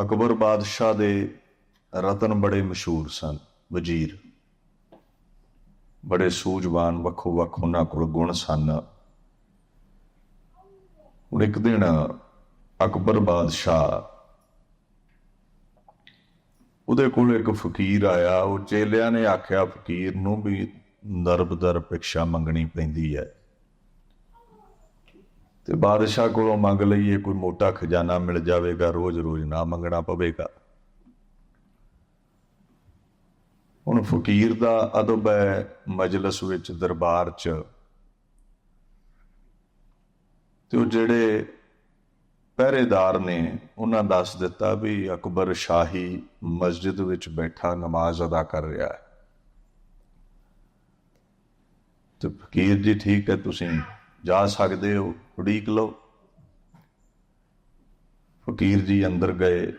ਅਕਬਰ ਬਾਦਸ਼ਾਹ ਦੇ ਰਤਨ ਬੜੇ ਮਸ਼ਹੂਰ ਸਨ, ਵਜ਼ੀਰ। ਬੜੇ ਸੂਝਵਾਨ ਵੱਖੋ ਵੱਖ ਉਹਨਾਂ ਕੋਲ ਗੁਣ ਸਨ। ਹੁਣ ਇੱਕ ਦਿਨ ਅਕਬਰ ਬਾਦਸ਼ਾਹ ਉਹਦੇ ਕੋਲ ਇੱਕ ਫਕੀਰ ਆਇਆ। ਉਹ ਚੇਲਿਆਂ ਨੇ ਆਖਿਆ, ਫਕੀਰ ਨੂੰ ਵੀ ਦਰਬ ਦਰ ਭਿਕਸ਼ਾ ਮੰਗਣੀ ਪੈਂਦੀ ਹੈ। ਤੇ ਬਾਦਸ਼ਾਹ ਕੋਲੋਂ ਮੰਗ ਲਈਏ ਕੋਈ ਮੋਟਾ ਖਜ਼ਾਨਾ ਮਿਲ ਜਾਵੇਗਾ, ਰੋਜ਼-ਰੋਜ਼ ਨਾ ਮੰਗਣਾ ਪਵੇਗਾ। ਹੁਣ ਫਕੀਰ ਦਾ ਅਦਬ ਹੈ ਮਜਲਿਸ ਵਿੱਚ ਦਰਬਾਰ 'ਚ। ਤੇ ਉਹ ਜਿਹੜੇ ਪਹਿਰੇਦਾਰ ਨੇ, ਉਹਨਾਂ ਦੱਸ ਦਿੱਤਾ ਵੀ ਅਕਬਰ ਸ਼ਾਹੀ ਮਸਜਿਦ ਵਿੱਚ ਬੈਠਾ ਨਮਾਜ਼ ਅਦਾ ਕਰ ਰਿਹਾ ਹੈ। ਤੇ ਫਕੀਰ ਜੀ, ਠੀਕ ਹੈ ਤੁਸੀਂ? ਜਾ ਸਕਦੇ ਹੋ, ਉਡੀਕ ਲਓ। ਫਕੀਰ ਜੀ ਅੰਦਰ ਗਏ।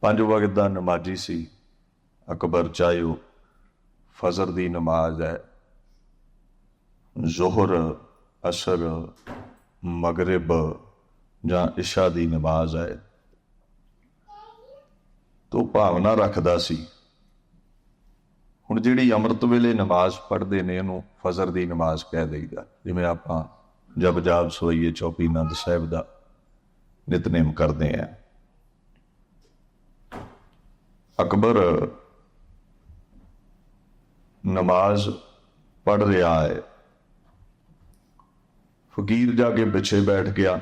ਪੰਜ ਵਕਤ ਦਾ ਨਮਾਜ਼ੀ ਸੀ। ਅਕਬਰ ਚਾਹਿਓ ਫਜ਼ਰ ਦੀ ਨਮਾਜ਼ ਹੈ। ਜ਼ੋਹਰ, ਅਸਰ, ਮਗਰਿਬ ਜਾਂ ਇਸ਼ਾ ਦੀ ਨਮਾਜ਼ ਹੈ। ਤੋ ਭਾਵਨਾ ਰੱਖਦਾ ਸੀ। ਹੁਣ ਜਿਹੜੀ ਅੰਮ੍ਰਿਤ ਵੇਲੇ ਨਮਾਜ਼ ਪੜ੍ਹਦੇ ਨੇ ਉਹਨੂੰ ਫਜ਼ਰ ਦੀ ਨਮਾਜ਼ ਕਹਿ ਦਈਦਾ। ਜਿਵੇਂ ਆਪਾਂ ਜਬ ਜਾਬ ਸੋਈਏ ਚੌਪੀ ਨੰਦ ਸਾਹਿਬ ਦਾ ਨਿਤਨੇਮ ਕਰਦੇ ਆ। ਅਕਬਰ ਨਮਾਜ਼ ਪੜ੍ਹ ਰਿਹਾ ਹੈ। ਫਕੀਰ ਜਾ ਕੇ ਪਿੱਛੇ ਬੈਠ ਗਿਆ।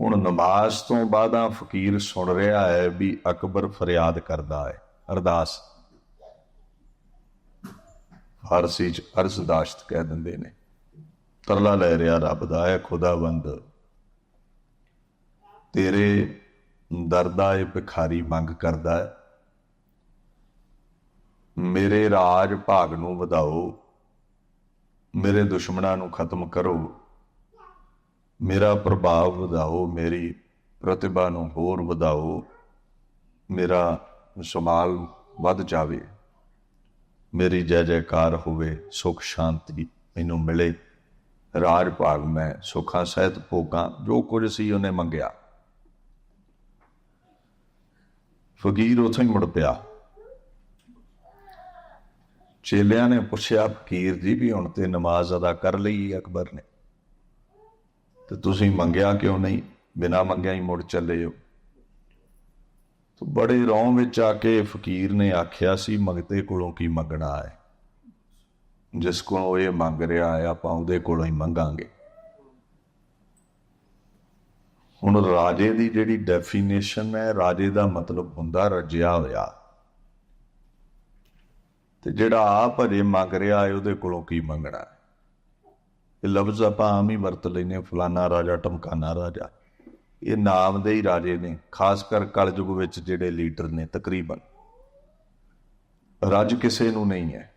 ਹੁਣ ਨਮਾਜ਼ ਤੋਂ ਬਾਅਦਾਂ ਫਕੀਰ ਸੁਣ ਰਿਹਾ ਹੈ ਵੀ ਅਕਬਰ ਫਰਿਆਦ ਕਰਦਾ ਹੈ। ਅਰਦਾਸ ਫਾਰਸੀ ਚ ਅਰਜ਼ਦਾਸ਼ਤ ਕਹਿ ਦਿੰਦੇ ਨੇ। ਤਰਲਾ ਲੈ ਰਿਹਾ ਰੱਬ ਦਾ ਹੈ ਖੁਦਾਵੰਦ ਤੇਰੇ ਦਰਦਾ ਇਹ ਭਿਖਾਰੀ ਮੰਗ ਕਰਦਾ ਹੈ। ਮੇਰੇ ਰਾਜ ਭਾਗ ਨੂੰ ਵਧਾਓ। ਮੇਰੇ ਦੁਸ਼ਮਣਾਂ ਨੂੰ ਖਤਮ ਕਰੋ। ਮੇਰਾ ਪ੍ਰਭਾਵ ਵਧਾਓ। ਮੇਰੀ ਪ੍ਰਤਿਭਾ ਨੂੰ ਹੋਰ ਵਧਾਓ। ਮੇਰਾ ਸਮਾਲ ਵੱਧ ਜਾਵੇ। ਮੇਰੀ ਜੈ ਜੈਕਾਰ ਹੋਵੇ, ਸੁਖ ਸ਼ਾਂਤੀ ਮੈਨੂੰ ਮਿਲੇ। ਰਾਜ ਭਾਗ ਮੈਂ ਸੁਖਾਂ ਸਹਿਤ ਭੋਗਾਂ, ਜੋ ਕੁਝ ਸੀ ਉਹਨੇ ਮੰਗਿਆ। ਫਕੀਰ ਉਥੋਂ ਹੀ ਮੁੜ ਪਿਆ। ਚੇਲਿਆਂ ਨੇ ਪੁੱਛਿਆ, ਫਕੀਰ ਜੀ, ਵੀ ਹੁਣ ਤੇ ਨਮਾਜ਼ ਅਦਾ ਕਰ ਲਈ ਅਕਬਰ ਨੇ। ਤੇ ਤੁਸੀਂ ਮੰਗਿਆ ਕਿਉਂ ਨਹੀਂ? ਬਿਨਾ ਮੰਗਿਆ ਹੀ ਮੁੜ ਚੱਲੇ ਹੋ। ਬੜੇ ਰੌਂ ਵਿੱਚ ਆ ਕੇ ਫਕੀਰ ਨੇ ਆਖਿਆ ਸੀ, ਮੰਗਤੇ ਕੋਲੋਂ ਕੀ ਮੰਗਣਾ ਹੈ? ਜਿਸ ਕੋਲੋਂ ਇਹ ਮੰਗ ਰਿਹਾ ਹੈ, ਆਪਾਂ ਉਹਦੇ ਕੋਲੋਂ ਹੀ ਮੰਗਾਂਗੇ। ਹੁਣ ਰਾਜੇ ਦੀ ਜਿਹੜੀ ਡੈਫੀਨੇਸ਼ਨ ਹੈ, ਰਾਜੇ ਦਾ ਮਤਲਬ ਹੁੰਦਾ ਰਜਿਆ ਹੋਇਆ। ਤੇ ਜਿਹੜਾ ਆਪ ਅਜੇ ਮੰਗ ਰਿਹਾ ਹੈ, ਉਹਦੇ ਕੋਲੋਂ ਕੀ ਮੰਗਣਾ ਇਹ ਲਫ਼ਜ਼ ਆਪਾਂ ਆਮ ਹੀ ਵਰਤ ਲੈਨੇ ਫਲਾਨਾ ਰਾਜਾ, ਟਮਕਾਨਾ ਰਾਜਾ। ਇਹ ਨਾਮ ਦੇ ਹੀ ਰਾਜੇ ਨੇ, ਖਾਸ ਕਰ ਕਲਯੁਗ ਵਿੱਚ ਜਿਹੜੇ ਲੀਡਰ ਨੇ ਤਕਰੀਬਨ। ਰਾਜ ਕਿਸੇ ਨੂੰ ਨਹੀਂ ਹੈ।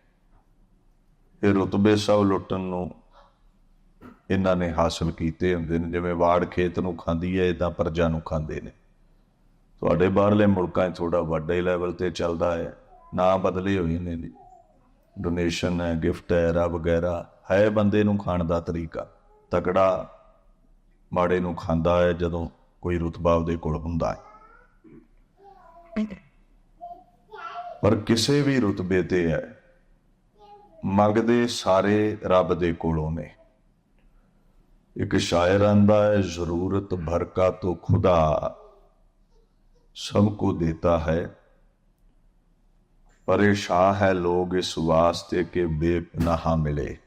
ਇਹ ਰੁਤਬੇ ਸਭ ਲੁੱਟਣ ਨੂੰ ਇਹਨਾਂ ਨੇ ਹਾਸਲ ਕੀਤੇ ਹੁੰਦੇ ਨੇ, ਜਿਵੇਂ ਵਾੜ ਖੇਤ ਨੂੰ ਖਾਂਦੀ ਹੈ ਇਦਾਂ ਪਰਜਾ ਨੂੰ ਖਾਂਦੇ ਨੇ। ਤੁਹਾਡੇ ਬਾਹਰਲੇ ਮੁਲਕਾਂ 'ਚ ਥੋੜਾ ਵੱਡੇ ਲੈਵਲ ਤੇ ਚੱਲਦਾ ਹੈ। ਨਾ ਬਦਲੇ ਹੋਏ ਨੇ ਜੀ। ਡੋਨੇਸ਼ਨ ਹੈ ਗਿਫਟ ਹੈ ਰਾ ਵਗੈਰਾ, ਹੈ ਬੰਦੇ ਨੂੰ ਖਾਣ ਦਾ ਤਰੀਕਾ। ਤਕੜਾ ਮਾੜੇ ਨੂੰ ਖਾਂਦਾ ਹੈ ਜਦੋਂ ਕੋਈ ਰੁਤਬਾ ਉਹਦੇ ਕੋਲ ਹੁੰਦਾ ਹੈ। ਪਰ ਕਿਸੇ ਵੀ ਰੁਤਬੇ ਤੇ ਹੈ ਮੰਗਦੇ ਸਾਰੇ ਰੱਬ ਦੇ ਕੋਲੋਂ ਨੇ। ਇੱਕ ਸ਼ਾਇਰ ਆਂਦਾ ਹੈ ਜ਼ਰੂਰਤ ਭਰ ਕਾ ਤੋ ਖੁਦਾ ਸਭ ਕੋ ਦੇਤਾ ਹੈ। ਪਰੇਸ਼ਾਨ ਹੈ ਲੋਗ ਇਸ ਵਾਸਤੇ ਕਿ ਬੇਪਨਾਹ ਮਿਲੇ।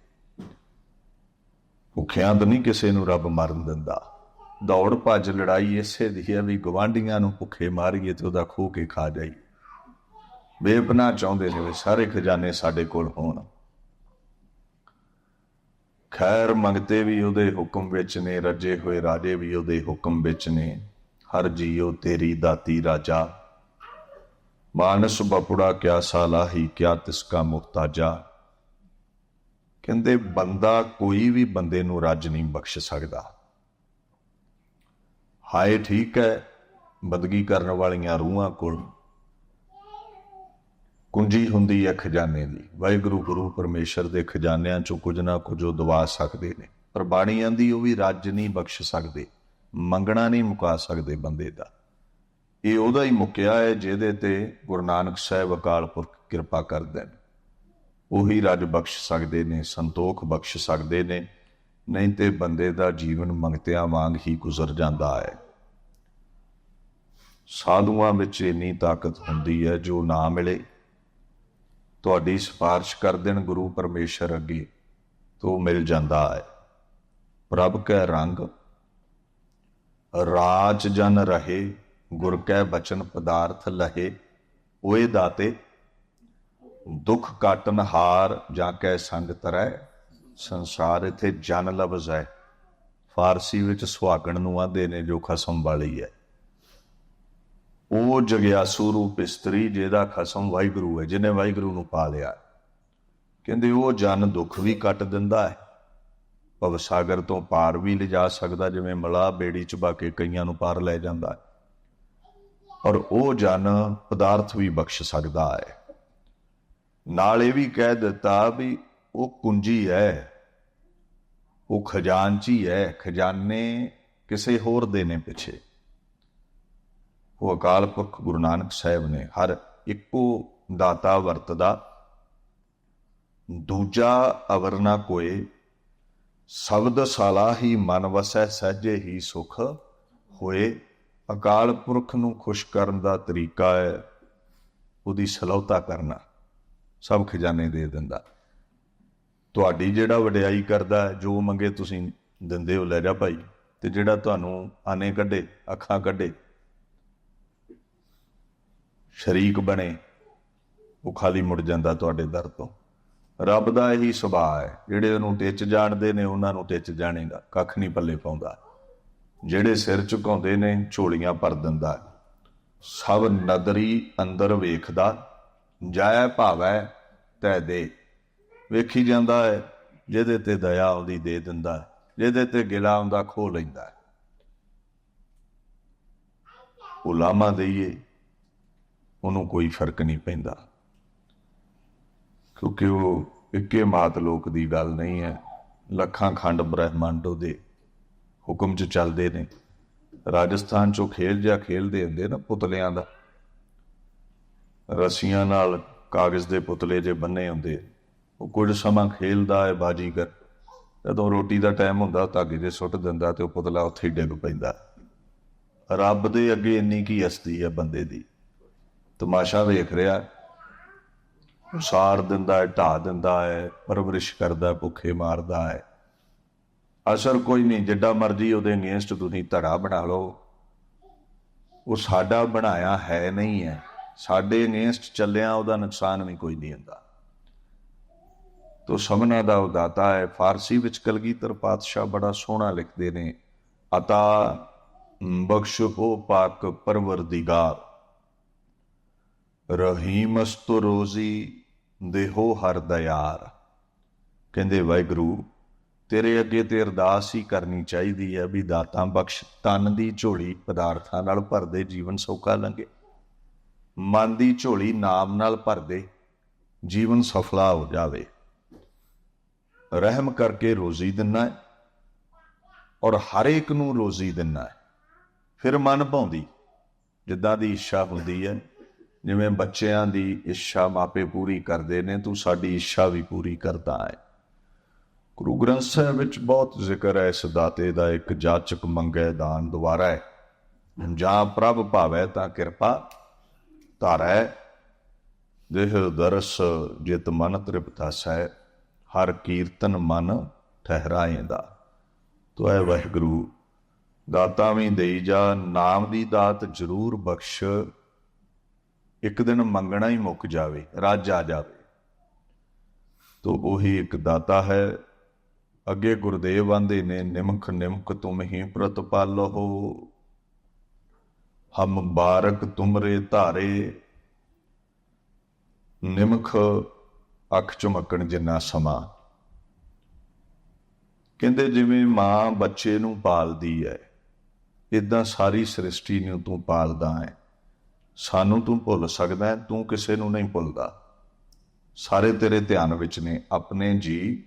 ਭੁੱਖਿਆਂ ਤਾਂ ਨਹੀਂ ਕਿਸੇ ਨੂੰ ਰੱਬ ਮਰਨ ਦਿੰਦਾ। ਦੌੜ ਭੱਜ ਲੜਾਈ ਇਸੇ ਦੀ ਹੈ ਵੀ ਗਵਾਂਡੀਆਂ ਨੂੰ ਭੁੱਖੇ ਮਾਰੀਏ ਤੇ ਉਹਦਾ ਖੋ ਕੇ ਖਾ ਜਾਈ ਬੇਪਨਾਹ ਚਾਹੁੰਦੇ ਨੇ ਵੀ ਸਾਰੇ ਖਜ਼ਾਨੇ ਸਾਡੇ ਕੋਲ ਹੋਣ। ਖੈਰ ਮੰਗਤੇ ਵੀ ਉਹਦੇ ਹੁਕਮ ਵਿੱਚ ਨੇ, ਰੱਜੇ ਹੋਏ ਰਾਜੇ ਵੀ ਉਹਦੇ ਹੁਕਮ ਵਿੱਚ ਨੇ। ਹਰ ਜੀਉ ਤੇਰੀ ਦਾਤੀ ਰਾਜਾ। ਮਾਨਸ ਬਪੁੜਾ ਕਿਆ ਸਾਲਾਹੀ, ਕਿਆ ਤਿਸਕਾ ਮੁਖਤਾਜਾ। ਕਹਿੰਦੇ ਬੰਦਾ ਕੋਈ ਵੀ ਬੰਦੇ ਨੂੰ ਰੱਜ ਨਹੀਂ ਬਖਸ਼ ਸਕਦਾ। ਹਾਏ ਠੀਕ ਹੈ ਬਦਗੀ ਕਰਨ ਵਾਲੀਆਂ ਰੂਹਾਂ ਕੋਲ। ਕੁੰਜੀ ਹੁੰਦੀ ਹੈ ਖਜ਼ਾਨੇ ਦੀ। ਵਾਹਿਗੁਰੂ, ਗੁਰੂ ਪਰਮੇਸ਼ਰ ਦੇ ਖਜ਼ਾਨਿਆਂ ਚੋਂ ਕੁਝ ਨਾ ਕੁਝ ਉਹ ਦਵਾ ਸਕਦੇ ਨੇ। ਪਰ ਬਾਣੀ ਆਂਦੀ ਉਹ ਵੀ ਰੱਜ ਨਹੀਂ ਬਖਸ਼ ਸਕਦੇ, ਮੰਗਣਾ ਨਹੀਂ ਮੁਕਾ ਸਕਦੇ ਬੰਦੇ ਦਾ। ਇਹ ਉਹਦਾ ਹੀ ਮੁਕਿਆ ਹੈ ਜਿਹਦੇ ਤੇ ਗੁਰੂ ਨਾਨਕ ਸਾਹਿਬ ਅਕਾਲ ਪੁਰਖ ਕਿਰਪਾ ਕਰਦੇ ਨੇ। ਉਹੀ ਰੱਜ ਬਖਸ਼ ਸਕਦੇ ਨੇ, ਸੰਤੋਖ ਬਖਸ਼ ਸਕਦੇ ਨੇ ਨਹੀਂ ਤੇ ਬੰਦੇ ਦਾ ਜੀਵਨ ਮੰਗਤਿਆਂ ਵਾਂਗ ਹੀ ਗੁਜ਼ਰ ਜਾਂਦਾ ਹੈ। ਸਾਧੂਆਂ ਵਿੱਚ ਇੰਨੀ ਤਾਕਤ ਹੁੰਦੀ ਹੈ ਜੋ ਨਾ ਮਿਲੇ। ਤੁਹਾਡੀ ਸਿਫਾਰਿਸ਼ ਕਰ ਦੇਣ ਗੁਰੂ ਪਰਮੇਸ਼ਰ ਅੱਗੇ ਤੋ ਮਿਲ ਜਾਂਦਾ ਹੈ। ਪ੍ਰਭ ਕੈ ਰੰਗ, ਰਾਜ ਜਨ ਰਹੇ, ਗੁਰ ਕੈ ਬਚਨ ਪਦਾਰਥ ਲਹੇ, ਓਏ ਦਾਤੇ, ਦੁੱਖ ਕਾਟਨ ਹਾਰ ਜਾਂ ਕੈ ਸੰਗ ਤਰੈ ਸੰਸਾਰ ਇੱਥੇ ਜਨ ਲਫ਼ਜ਼ ਹੈ। ਫਾਰਸੀ ਵਿੱਚ ਸੁਹਾਗਣ ਨੂੰ ਆਂਦੇ ਨੇ ਜੋ ਖਸਮ ਵਾਲੀ ਹੈ। ਉਹ ਜਗਿਆਸੂ ਰੂਪ ਇਸਤਰੀ ਜਿਹਦਾ ਖਸਮ ਵਾਹਿਗੁਰੂ ਹੈ, ਜਿਹਨੇ ਵਾਹਿਗੁਰੂ ਨੂੰ ਪਾ ਲਿਆ। ਕਹਿੰਦੇ ਉਹ ਜਨ ਦੁੱਖ ਵੀ ਕੱਟ ਦਿੰਦਾ ਹੈ। ਭਵ ਸਾਗਰ ਤੋਂ ਪਾਰ ਵੀ ਲਿਜਾ ਸਕਦਾ, ਜਿਵੇਂ ਮਲਾ ਬੇੜੀ ਚ ਚਬਾ ਕੇ ਕਈਆਂ ਨੂੰ ਪਾਰ ਲੈ ਜਾਂਦਾ ਹੈ। ਔਰ ਉਹ ਜਨ ਪਦਾਰਥ ਵੀ ਬਖਸ਼ ਸਕਦਾ ਹੈ। ਨਾਲ ਇਹ ਵੀ ਕਹਿ ਦਿੱਤਾ ਵੀ ਉਹ ਕੁੰਜੀ ਹੈ। ਉਹ ਖਜ਼ਾਨਚੀ ਹੈ ਖਜ਼ਾਨੇ ਕਿਸੇ ਹੋਰ ਦੇ ਨੇ ਪਿੱਛੇ। ਉਹ ਅਕਾਲ ਪੁਰਖ ਗੁਰੂ ਨਾਨਕ ਸਾਹਿਬ ਨੇ ਹਰ ਇੱਕੋ ਦਾਤਾ ਵਰਤਦਾ, ਦੂਜਾ ਅਵਰਨਾ ਕੋਏ, ਸ਼ਬਦ ਸਾਲਾ ਹੀ ਮਨ ਵਸੈ ਸਹਜੇ ਹੀ ਸੁਖ, ਹੋਏ ਅਕਾਲ ਪੁਰਖ ਨੂੰ ਖੁਸ਼ ਕਰਨ ਦਾ ਤਰੀਕਾ ਹੈ, ਉਹਦੀ ਸਲੌਤਾ ਕਰਨਾ, ਸਭ ਖਜ਼ਾਨੇ ਦੇ ਦਿੰਦਾ। ਤੁਹਾਡੀ ਜਿਹੜਾ ਵਡਿਆਈ ਕਰਦਾ ਜੋ ਮੰਗੇ ਤੁਸੀਂ ਦਿੰਦੇ ਹੋ, ਲੈ ਜਾ ਭਾਈ। ਤੇ ਜਿਹੜਾ ਤੁਹਾਨੂੰ ਆਨੇ ਕੱਢੇ, ਅੱਖਾਂ ਕੱਢੇ, ਸ਼ਰੀਕ ਬਣੇ, ਉਹ ਖਾਲੀ ਮੁੜ ਜਾਂਦਾ ਤੁਹਾਡੇ ਦਰ ਤੋਂ। ਰੱਬ ਦਾ ਇਹੀ ਸੁਭਾਅ ਹੈ, ਜਿਹੜੇ ਉਹਨੂੰ ਟਿੱਚ ਜਾਣਦੇ ਨੇ, ਉਹਨਾਂ ਨੂੰ ਟਿੱਚ ਜਾਣੇਗਾ ਕੱਖ ਨਹੀਂ ਪੱਲੇ ਪਾਉਂਦਾ। ਜਿਹੜੇ ਸਿਰ ਝੁਕਾਉਂਦੇ ਨੇ, ਝੋਲੀਆਂ ਭਰ ਦਿੰਦਾ। ਸਭ ਨਦਰੀ ਅੰਦਰ ਵੇਖਦਾ, ਜਾਇ ਭਾਵੈ ਤੈ ਦੇ। ਵੇਖੀ ਜਾਂਦਾ ਹੈ ਜਿਹਦੇ ਤੇ ਦਇਆ ਉਹਦੀ ਦੇ ਦਿੰਦਾ ਹੈ, ਜਿਹਦੇ ਤੇ ਗਿਲਾ ਉਹਦਾ ਖੋ ਲੈਂਦਾ ਹੈ। ਉਹ ਲਾਮਾ ਦਈਏ ਉਹਨੂੰ ਕੋਈ ਫ਼ਰਕ ਨਹੀਂ ਪੈਂਦਾ। ਕਿਉਂਕਿ ਉਹ ਇੱਕੇ ਮਾਤ ਲੋਕ ਦੀ ਗੱਲ ਨਹੀਂ ਹੈ। ਲੱਖਾਂ ਖੰਡ ਬ੍ਰਹਿਮੰਡ ਉਹਦੇ ਹੁਕਮ 'ਚ ਚੱਲਦੇ ਨੇ। ਰਾਜਸਥਾਨ 'ਚੋਂ ਖੇਲ ਜਾਂ ਖੇਲਦੇ ਹੁੰਦੇ ਨਾ ਪੁਤਲਿਆਂ ਦਾ। ਰਸੀਆਂ ਨਾਲ ਕਾਗਜ਼ ਦੇ ਪੁਤਲੇ ਜੇ ਬੰਨੇ ਹੁੰਦੇ ਉਹ ਕੁਝ ਸਮਾਂ ਖੇਲਦਾ ਹੈ ਬਾਜੀਗਰ। ਜਦੋਂ ਰੋਟੀ ਦਾ ਟਾਈਮ ਹੁੰਦਾ, ਧਾਗੇ ਜੇ ਸੁੱਟ ਦਿੰਦਾ ਤੇ ਉਹ ਪੁਤਲਾ ਉੱਥੇ ਹੀ ਡਿੱਗ ਪੈਂਦਾ। ਰੱਬ ਦੇ ਅੱਗੇ ਇੰਨੀ ਕੀ ਹਸਤੀ ਹੈ ਬੰਦੇ ਦੀ। ਤਮਾਸ਼ਾ ਵੇਖ ਰਿਹਾ। ਸਾਰ ਦਿੰਦਾ ਹੈ ਢਾ ਦਿੰਦਾ ਹੈ, ਪਰਵਰਿਸ਼ ਕਰਦਾ, ਭੁੱਖੇ ਮਾਰਦਾ ਹੈ। ਅਸਰ ਕੋਈ ਨਹੀਂ, ਜਿੱਡਾ ਮਰਜ਼ੀ ਉਹਦੇ ਅਗੇਂਸਟ ਤੁਸੀਂ ਧੜਾ ਬਣਾ ਲਓ। ਉਹ ਸਾਡਾ ਬਣਾਇਆ ਹੈ ਨਹੀਂ ਹੈ। ਸਾਡੇ ਅਗੇਂਸਟ ਚੱਲਿਆ ਉਹਦਾ ਨੁਕਸਾਨ ਵੀ ਕੋਈ ਨਹੀਂ ਹੁੰਦਾ। ਤੋ ਸਮਨਾ ਦਾ ਉਹ ਹੈ, ਫਾਰਸੀ ਵਿੱਚ ਕਲਗੀਧਰ ਪਾਤਸ਼ਾਹ ਬੜਾ ਸੋਹਣਾ ਲਿਖਦੇ ਨੇ, ਅਤਾ ਬਖਸ਼ ਹੋ ਪਾਕ ਪਰਵਰਦੀਗਾਰ। ਰਹੀਮਸਤੁ ਰੋਜ਼ੀ ਦੇਹੋ ਹਰ ਦਿਆਰ ਕਹਿੰਦੇ, ਵਾਹਿਗੁਰੂ, ਤੇਰੇ ਅੱਗੇ ਤੇ ਅਰਦਾਸ ਹੀ ਕਰਨੀ ਚਾਹੀਦੀ ਹੈ ਵੀ ਦਾਤਾ ਬਖਸ਼, ਤਨ ਦੀ ਝੋਲੀ ਪਦਾਰਥਾਂ ਨਾਲ ਭਰ ਦੇ, ਜੀਵਨ ਸੌਖਾ ਲੰਘੇ। ਮਨ ਦੀ ਝੋਲੀ ਨਾਮ ਨਾਲ ਭਰ ਦੇ, ਜੀਵਨ ਸਫਲਾ ਹੋ ਜਾਵੇ। ਰਹਿਮ ਕਰਕੇ ਰੋਜ਼ੀ ਦਿੰਨਾ ਹੈ ਔਰ ਹਰ ਇੱਕ ਨੂੰ ਰੋਜ਼ੀ ਦਿੰਨਾ ਹੈ। ਫਿਰ ਮਨ ਭਾਉਂਦੀ, ਜਿੱਦਾਂ ਦੀ ਇੱਛਾ ਹੁੰਦੀ ਹੈ, ਜਿਵੇਂ ਬੱਚਿਆਂ ਦੀ ਇੱਛਾ ਮਾਪੇ ਪੂਰੀ ਕਰਦੇ ਨੇ, ਤੂੰ ਸਾਡੀ ਇੱਛਾ ਵੀ ਪੂਰੀ ਕਰਦਾ ਹੈ। ਗੁਰੂ ਗ੍ਰੰਥ ਸਾਹਿਬ ਵਿੱਚ ਬਹੁਤ ਜ਼ਿਕਰ ਹੈ, ਇਸ ਦਾਤੇ ਦਾ ਇੱਕ ਜਾਚਕ ਮੰਗੈ ਦਾਨ ਦੁਆਰਾ ਹੈ। ਜਾਂ ਪ੍ਰਭ ਭਾਵੈ ਤਾਂ ਕਿਰਪਾ ਧਾਰੈ, ਦੇਹ ਦਰਸ ਜਿਤ ਮਨ ਤ੍ਰਿਪਤਾ ਸੈ ਹਰ ਕੀਰਤਨ ਮਨ ਠਹਿਰਾਏਂਦਾ। ਤੋ ਐ ਵਾਹਿਗੁਰੂ, ਦਾਤਾ ਵੀ ਦੇਈ ਜਾ, ਨਾਮ ਦੀ ਦਾਤ ਜ਼ਰੂਰ ਬਖਸ਼। ਇੱਕ ਦਿਨ ਮੰਗਣਾ ਹੀ ਮੁੱਕ ਜਾਵੇ, ਰੱਜ ਆ ਜਾਵੇ। ਤੋ ਉਹੀ ਇੱਕ ਦਾਤਾ ਹੈ, ਅੱਗੇ ਗੁਰਦੇਵ ਆਂਦੇ ਨੇ, ਨਿਮਖ ਨਿਮਖ ਤੁਮ ਹੀ ਪ੍ਰਤਪਾਲੋ ਹਮ ਬਾਰਕ ਤੁਮਰੇ ਧਾਰੇ, ਨਿਮਖ ਅੱਖ ਚਮਕਣ ਜਿੰਨਾ ਸਮਾਂ। ਕਹਿੰਦੇ ਜਿਵੇਂ ਮਾਂ ਬੱਚੇ ਨੂੰ ਪਾਲਦੀ ਹੈ ਇਦਾਂ ਸਾਰੀ ਸ੍ਰਿਸ਼ਟੀ ਨੂੰ ਤੂੰ ਪਾਲਦਾ ਹੈ ਸਾਨੂੰ ਤੂੰ ਭੁੱਲ ਸਕਦਾ ਤੂੰ ਕਿਸੇ ਨੂੰ ਨਹੀਂ ਭੁੱਲਦਾ। ਸਾਰੇ ਤੇਰੇ ਧਿਆਨ ਵਿੱਚ ਨੇ ਆਪਣੇ ਜੀ।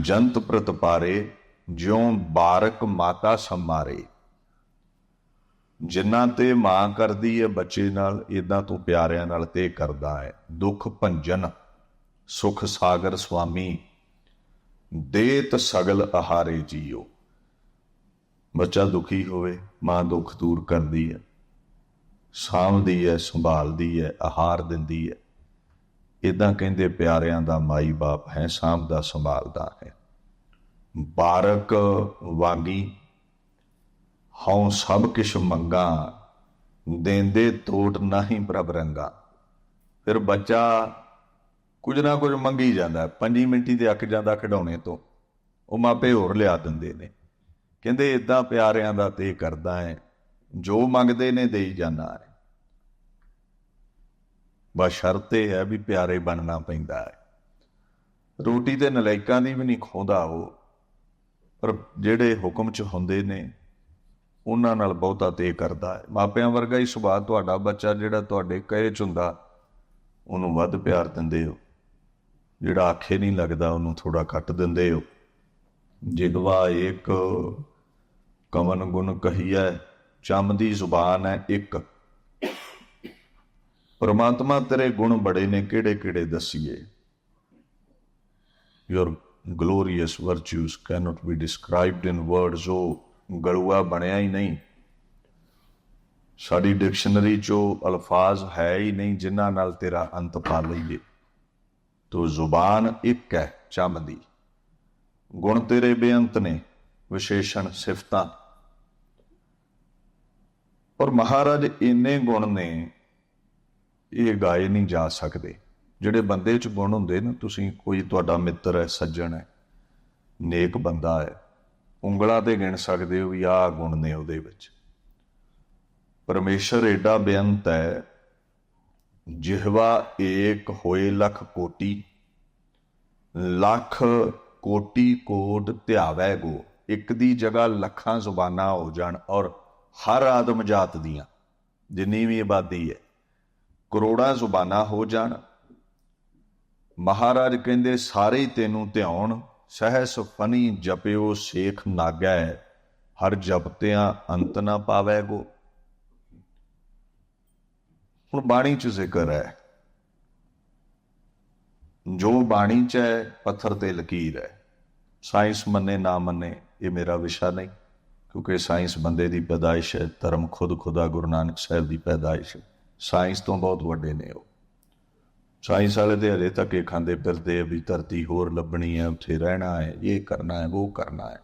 ਜੰਤ ਪ੍ਰਤਪਾਰੇ ਜਿਉ ਬਾਰਕ ਮਾਤਾ ਸੰਮਾਰੇ। ਜਿੰਨਾ ਤੇ ਮਾਂ ਕਰਦੀ ਹੈ ਬੱਚੇ ਨਾਲ ਇਦਾਂ ਤੂੰ ਪਿਆਰਿਆਂ ਨਾਲ ਤੇ ਕਰਦਾ ਹੈ ਦੁੱਖ ਭੰਜਨ ਸੁਖ ਸਾਗਰ ਸੁਆਮੀ, ਦੇਤ ਸਗਲ ਆਹਾਰੇ ਜੀਓ। ਬੱਚਾ ਦੁਖੀ ਹੋਵੇ, ਮਾਂ ਦੁੱਖ ਦੂਰ ਕਰਦੀ ਹੈ ਸਾਂਭਦੀ ਹੈ ਸੰਭਾਲਦੀ ਹੈ ਆਹਾਰ ਦਿੰਦੀ ਹੈ ਇਦਾਂ ਕਹਿੰਦੇ ਪਿਆਰਿਆਂ ਦਾ ਮਾਈ ਬਾਪ ਹੈ ਸਾਂਭਦਾ ਸੰਭਾਲਦਾ ਹੈ। ਬਾਰਕ ਵਾਗੀ, ਹਉ ਸਭ ਕਿਛ ਮੰਗਾ, ਦੇਂਦੇ ਤੋਟ ਨਹੀਂ ਪ੍ਰਭ ਰੰਗਾ। ਫਿਰ ਬੱਚਾ ਕੁਝ ਨਾ ਕੁਝ ਮੰਗੀ ਜਾਂਦਾ 5 ਮਿੰਟੀ ਤੇ ਅੱਕ ਜਾਂਦਾ ਖਿਡੌਣੇ ਤੋਂ। ਉਹ ਮਾਪੇ ਹੋਰ ਲਿਆ ਦਿੰਦੇ ਨੇ। ਕਹਿੰਦੇ ਇਦਾਂ ਪਿਆਰਿਆਂ ਦਾ ਤੇ ਕਰਦਾ ਹੈ। ਜੋ ਮੰਗਦੇ ਨੇ ਦੇਈ ਜਾਂਦਾ ਹੈ। ਬਸ ਸ਼ਰਤ ਇਹ ਹੈ ਵੀ ਪਿਆਰੇ ਬਣਨਾ ਪੈਂਦਾ ਹੈ। ਰੋਟੀ ਤੇ ਨਲਾਇਕਾਂ ਦੀ ਵੀ ਨਹੀਂ ਖੋਦਾ ਉਹ। ਪਰ ਜਿਹੜੇ ਹੁਕਮ 'ਚ ਹੁੰਦੇ ਨੇ, ਉਹਨਾਂ ਨਾਲ ਬਹੁਤਾ ਤੇ ਕਰਦਾ ਹੈ। ਮਾਪਿਆਂ ਵਰਗਾ ਹੀ ਸੁਭਾਅ ਤੁਹਾਡਾ ਬੱਚਾ ਜਿਹੜਾ ਤੁਹਾਡੇ ਕਹੇ 'ਚ ਹੁੰਦਾ, ਉਹਨੂੰ ਵੱਧ ਪਿਆਰ ਦਿੰਦੇ ਹੋ। ਜਿਹੜਾ ਆਖੇ ਨਹੀਂ ਲੱਗਦਾ, ਉਹਨੂੰ ਥੋੜਾ ਕੱਟ ਦਿੰਦੇ ਹੋ। ਜਿਗਵਾ ਇੱਕ, ਕਮਨ ਗੁਣ ਕਹੀਐ, ਚੰਮ ਦੀ ਜ਼ੁਬਾਨ ਹੈ ਇੱਕ। ਪਰਮਾਤਮਾ ਤੇਰੇ ਗੁਣ ਬੜੇ ਨੇ ਕਿਹੜੇ ਕਿਹੜੇ ਦਸੀਏ? Your glorious virtues cannot be described in words ਉਹ ਗਲੂਆ ਬਣਿਆ ਹੀ ਨਹੀਂ। ਸਾਡੀ ਡਿਕਸ਼ਨਰੀ 'ਚੋਂ ਅਲਫਾਜ਼ ਹੈ ਹੀ ਨਹੀਂ, ਜਿਨ੍ਹਾਂ ਨਾਲ ਤੇਰਾ ਅੰਤ ਪਾ ਲਈਏ। ਤੋ ਜ਼ੁਬਾਨ ਇੱਕ ਹੈ ਚੰਮ ਦੀ ਗੁਣ ਤੇਰੇ ਬੇਅੰਤ ਨੇ, ਵਿਸ਼ੇਸ਼ਣ ਸਿਫਤਾਂ। ਪਰ ਮਹਾਰਾਜ ਇੰਨੇ ਗੁਣ ਨੇ, ਇਹ ਗਾਏ ਨਹੀਂ ਜਾ ਸਕਦੇ। ਜਿਹੜੇ ਬੰਦੇ 'ਚ ਗੁਣ ਹੁੰਦੇ ਨਾ, ਤੁਸੀਂ ਕੋਈ ਤੁਹਾਡਾ ਮਿੱਤਰ ਹੈ, ਸੱਜਣ ਹੈ, ਨੇਕ ਬੰਦਾ ਹੈ, ਉਂਗਲਾਂ ਤੇ ਗਿਣ ਸਕਦੇ ਹੋ ਵੀ ਆਹ ਗੁਣ ਨੇ ਉਹਦੇ ਵਿੱਚ। ਪਰਮੇਸ਼ਰ ਏਡਾ ਬੇਅੰਤ ਹੈ ਜਿਹਵਾ ਏਕ ਹੋਏ ਲਖ ਕੋਟੀ, ਲੱਖ ਕੋਟੀ ਕੋਟ ਧਿਆਵੈ ਗੋ। ਇੱਕ ਦੀ ਜਗ੍ਹਾ ਲੱਖਾਂ ਜ਼ੁਬਾਨਾਂ ਹੋ ਜਾਣ ਔਰ ਹਰ ਆਦਮ ਜਾਤ ਦੀਆਂ। ਜਿੰਨੀ ਵੀ ਆਬਾਦੀ ਹੈ, ਕਰੋੜਾਂ ਜ਼ੁਬਾਨਾਂ ਹੋ ਜਾਣ। ਮਹਾਰਾਜ ਕਹਿੰਦੇ, ਸਾਰੇ ਤੈਨੂੰ ਧਿਆਉਣ, ਸਹਿਸ ਫਨੀ ਜਪਿਓ ਸੇਖ ਨਾਗੈ, ਹਰ ਜਪਤਿਆਂ ਅੰਤ ਨਾ ਪਾਵੈ ਗੋ। ਹੁਣ ਬਾਣੀ ਚ ਜ਼ਿਕਰ ਹੈ। ਜੋ ਬਾਣੀ ਚ ਹੈ, ਪੱਥਰ ਤੇ ਲਕੀਰ ਹੈ। ਸਾਇੰਸ ਮੰਨੇ, ਨਾ ਮੰਨੇ, ਇਹ ਮੇਰਾ ਵਿਸ਼ਾ ਨਹੀਂ, ਕਿਉਂਕਿ ਸਾਇੰਸ ਬੰਦੇ ਦੀ ਪੈਦਾਇਸ਼ ਹੈ, ਧਰਮ ਖੁਦ ਖੁਦਾ, ਗੁਰੂ ਨਾਨਕ ਸਾਹਿਬ ਦੀ ਪੈਦਾਇਸ਼ ਹੈ। ਸਾਇੰਸ ਤੋਂ ਬਹੁਤ ਵੱਡੇ ਨੇ ਉਹ। ਸਾਇੰਸ ਵਾਲੇ ਤੇ ਹਲੇ ਤੱਕ ਇਹ ਖਾਂਦੇ ਫਿਰਦੇ ਆ ਵੀ ਧਰਤੀ ਹੋਰ ਲੱਭਣੀ ਹੈ, ਉੱਥੇ ਰਹਿਣਾ ਹੈ, ਇਹ ਕਰਨਾ ਹੈ, ਉਹ ਕਰਨਾ ਹੈ।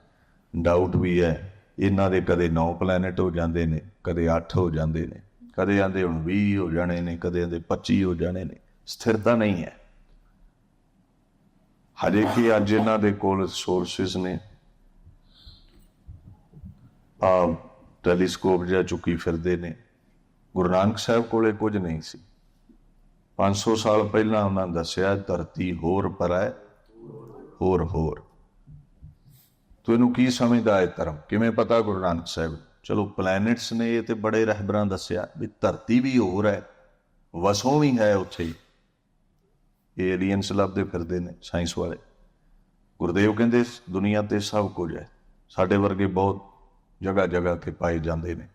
ਡਾਊਟ ਵੀ ਹੈ, ਇਹਨਾਂ ਦੇ ਕਦੇ 9 ਪਲੈਨਟ ਹੋ ਜਾਂਦੇ ਨੇ, ਕਦੇ 8 ਹੋ ਜਾਂਦੇ ਨੇ। ਕਦੇ ਆਂਦੇ ਹੁਣ 20 ਹੋ ਜਾਣੇ ਨੇ, ਕਦੇ ਆਂਦੇ 25 ਹੋ ਜਾਣੇ ਨੇ। ਸਥਿਰਤਾ ਨਹੀਂ ਹੈ। ਹਜੇ ਕਿ ਅੱਜ ਇਹਨਾਂ ਦੇ ਕੋਲ ਸੋਰਸਸ ਨੇ। ਆ ਟੈਲੀਸਕੋਪ ਜਿਹਾ ਚੁੱਕੀ ਫਿਰਦੇ ਨੇ। ਗੁਰੂ ਨਾਨਕ ਸਾਹਿਬ ਕੋਲੇ ਕੁਝ ਨਹੀਂ ਸੀ। 500 ਸਾਲ ਪਹਿਲਾਂ ਉਹਨਾਂ ਦੱਸਿਆ, ਧਰਤੀ ਹੋਰ ਪਰ ਹੈ ਹੋਰ ਹੋਰ। ਤੂੰ ਇਹਨੂੰ ਕੀ ਸਮਝਦਾ ਹੈ ਧਰਮ? ਕਿਵੇਂ ਪਤਾ ਗੁਰੂ ਨਾਨਕ ਸਾਹਿਬ ਚਲੋ ਪਲੈਨਟਸ ਨੇ ਇਹ ਤੇ ਬੜੇ ਰਹਿਬਰਾਂ ਦੱਸਿਆ ਵੀ ਧਰਤੀ ਵੀ ਹੋਰ ਹੈ, ਵਸੋਂ ਵੀ ਹੈ ਉੱਥੇ ਹੀ। ਇਹ ਏਲੀਅਨਸ ਲੱਭਦੇ ਫਿਰਦੇ ਨੇ ਸਾਇੰਸ ਵਾਲੇ। ਗੁਰਦੇਵ ਕਹਿੰਦੇ, ਦੁਨੀਆ ਤੇ ਸਭ ਕੁਝ ਹੈ। ਸਾਡੇ ਵਰਗੇ ਬਹੁਤ ਜਗ੍ਹਾ ਜਗ੍ਹਾ ਤੇ ਪਾਏ ਜਾਂਦੇ ਨੇ।